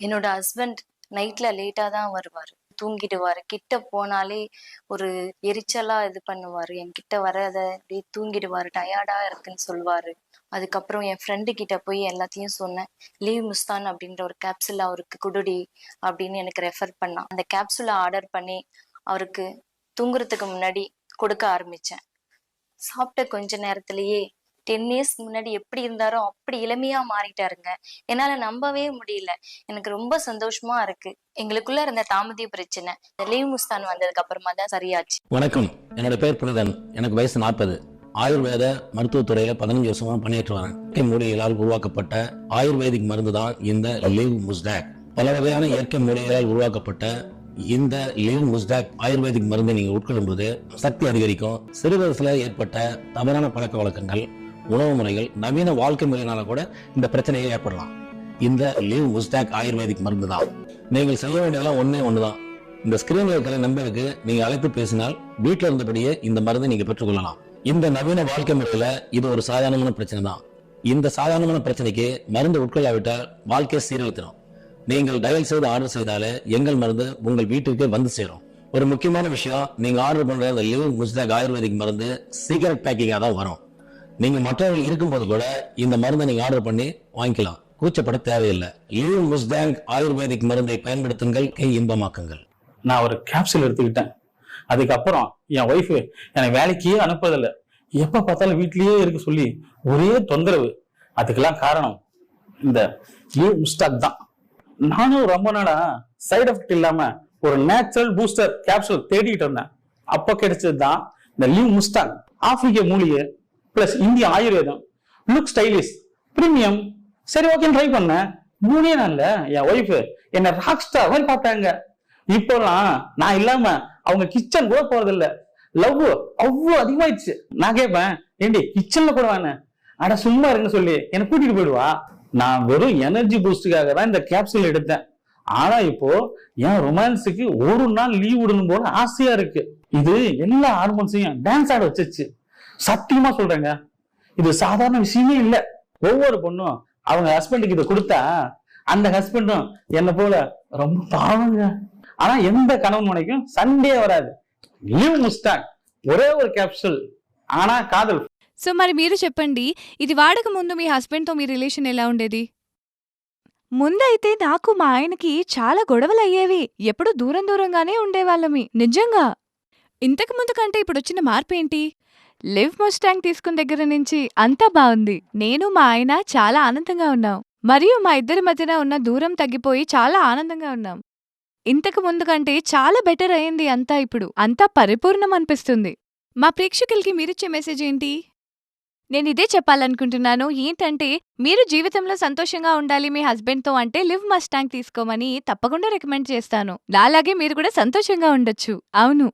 என்னோட ஹஸ்பண்ட் நைட்ல லேட்டா தான் வருவாரு. தூங்கிடுவாரு. கிட்ட போனாலே ஒரு எரிச்சலா இது பண்ணுவாரு. என்கிட்ட வராத அப்படியே தூங்கிடுவாரு டயர்டா இருக்குன்னு சொல்லுவாரு. அதுக்கப்புறம் என் ஃப்ரெண்டு கிட்ட போய் எல்லாத்தையும் சொன்னேன். லீவ் முஸ்தான் அப்படின்ற ஒரு கேப்சூல் அவருக்கு குடுடி அப்படின்னு எனக்கு ரெஃபர் பண்ணான். அந்த கேப்சூலை ஆர்டர் பண்ணி அவருக்கு தூங்குறதுக்கு முன்னாடி கொடுக்க ஆரம்பிச்சேன். சாப்பிட்ட கொஞ்ச நேரத்திலேயே டென் இயர்ஸ் முன்னாடி எப்படி இருந்தாரோ அப்படி இளமையா மாறிட்டாருங்க. என்னால நம்பவே முடியல. எனக்கு ரொம்ப சந்தோஷமா இருக்கு. எங்களுக்குள்ள இருந்த தாமதிய பிரச்சனை. இந்த லீவ் முஸ்தான் வந்ததுக்கு அப்புறமா தான் சரியாச்சு. வணக்கம். என்னோட பேர் பிரதன் எனக்கு வயசு நாற்பது. ஆயுர்வேத மருத்துவத்துறையில பதினஞ்சு வருஷமா பணியாற்றி வரேன். இயற்கை உருவாக்கப்பட்ட ஆயுர்வேதிக் மருந்து தான் இந்த லீவ் முஸ்டாக். பல வகையான இயற்கை மூலிகளால் உருவாக்கப்பட்ட இந்த லிவ் முஸ்டாக் ஆயுர்வேதிக் மருந்தை நீங்க உட்கொள்ளும் போது சக்தி அதிகரிக்கும். சிறு வயசுல ஏற்பட்ட தவறான பழக்க வழக்கங்கள் உணவு முறைகள் நவீன வாழ்க்கை முறையினால கூட இந்த பிரச்சனையை ஏற்படலாம். இந்த லிவ் உஸ்டாக் ஆயுர்வேதிக் மருந்து தான். நீங்கள் செல்ல வேண்டியதெல்லாம் ஒண்ணே ஒண்ணுதான். இந்த ஸ்கிரீன்ல இருக்கிற நம்பருக்கு நீங்க அழைத்து பேசினால் வீட்டில் இருந்தபடியே இந்த மருந்தை நீங்க பெற்றுக்கொள்ளலாம். இந்த நவீன வாழ்க்கை முறையில இது ஒரு சாதாரணமான பிரச்சனை தான். இந்த சாதாரணமான பிரச்சனைக்கு மருந்து உட்கொள்ளாவிட்டால் வாழ்க்கையை சீரழித்திடும் நீங்கள் டயல் செய்து ஆர்டர் செய்தாலே எங்கள் மருந்து உங்கள் வீட்டுக்கே வந்து சேரும். ஒரு முக்கியமான விஷயம் நீங்க ஆர்டர் பண்ற இந்த லிவ் முஸ்தாக் ஆயுர்வேதிக் மருந்து சீக்கிரட் பேக்கிங்காக தான் வரும். நீங்கள் மற்றவர்கள் இருக்கும்போது கூட இந்த மருந்தை நீங்கள் ஆர்டர் பண்ணி வாங்கிக்கலாம். கூச்சப்பட தேவையில்லை. லியூ முஸ்தாக் ஆயுர்வேதிக் மருந்தை பயன்படுத்துங்கள் கை இன்பமாக்குங்கள். நான் ஒரு கேப்சூல் எடுத்துக்கிட்டேன். அதுக்கப்புறம் என் ஒய்ஃபு என்னை வேலைக்கே அனுப்புறதில்லை. எப்போ பார்த்தாலும் வீட்லேயே இருக்க சொல்லி ஒரே தொந்தரவு. அதுக்கெல்லாம் காரணம் இந்த லியூ முஸ்டாக் தான். நானும் ரொம்ப நாளா சைடு எஃபெக்ட் இல்லாம ஒரு நேச்சுரல் பூஸ்டர் கேப்சூல் தேடிட்டு இருந்தேன். அப்போ கிடைச்சது தான் இந்த லியூ முஸ்டாக் ஆப்பிரிக்க மூலிகை பிளஸ் இந்திய ஆயுர்வேதம். லுக் ஸ்டைலிஷ் பிரீமியம் சரி ஓகே ட்ரை பண்ணேன் மூணே நாள்ல என் ஒய்ஃப் என்ன ராக் ஸ்டார் மாதிரி பார்த்தாங்க. இப்போலாம் நான் இல்லாம அவங்க கிச்சன் கூட போறதில்ல. லவ் அவ்வளோ அதிகமாயிடுச்சு. நான் கேட்பேன் ஏண்டி கிச்சன்ல கூட வேணேன் அட சும்மா இருங்க சொல்லி என்னை கூட்டிட்டு போயிடுவா. நான் வெறும் எனர்ஜி பூஸ்டுக்காக தான் இந்த கேப்சூல் எடுத்தேன். ஆனா இப்போ என் ரொமான்ஸுக்கு ஒரு நாள் லீவ் விடணும் போல ஆசையா இருக்கு. இது எல்லா ஹார்மோன்ஸையும் டான்ஸ் ஆட வச்சிச்சு சத்தியமா சொல்றேங்க இது சாதாரண விஷயமே இல்ல ஒவ்வொரு பொண்ணும் அவங்க ஹஸ்பண்டுக்கு இதை கொடுத்தா அந்த ஹஸ்பண்டும் என்ன போல ரொம்ப பாவங்க ஆனா எந்த கணவன் மனைக்கும் சண்டே வராது லிவ் முஸ்டாக் ஒரே ஒரு கேப்சூல் ஆனா காதல் సో మరి మీరు చెప్పండి ఇది వాడక ముందు మీ హస్బెండ్తో మీ రిలేషన్ ఎలా ఉండేది ముందైతే నాకు మా ఆయనకి చాలా గొడవలు అయ్యేవి ఎప్పుడు దూరం దూరంగానే ఉండేవాళ్ళమి నిజంగా ఇంతకు ముందు కంటే ఇప్పుడు వచ్చిన మార్పు ఏంటి లివ్ మొస్టాంగ్ తీసుకున్న దగ్గర నుంచి అంతా బాగుంది. నేను మా ఆయన చాలా ఆనందంగా ఉన్నాం. మరియు మా ఇద్దరి మధ్యన ఉన్న దూరం తగ్గిపోయి చాలా ఆనందంగా ఉన్నాం. ఇంతకు ముందు కంటే చాలా బెటర్ అయింది అంతా ఇప్పుడు. అంతా పరిపూర్ణం అనిపిస్తుంది. మా ప్రేక్షకులకి మీరిచ్చే మెసేజ్ ఏంటి? నేను ఇదే చెప్పాలనుకుంటున్నాను. ఏంటంటే మీరు జీవితంలో సంతోషంగా ఉండాలి మీ హస్బెండ్తో అంటే లివ్ మస్టాంగ్ తీసుకోమని తప్పకుండా రికమెండ్ చేస్తాను. నాలాగే మీరు కూడా సంతోషంగా ఉండొచ్చు. అవును.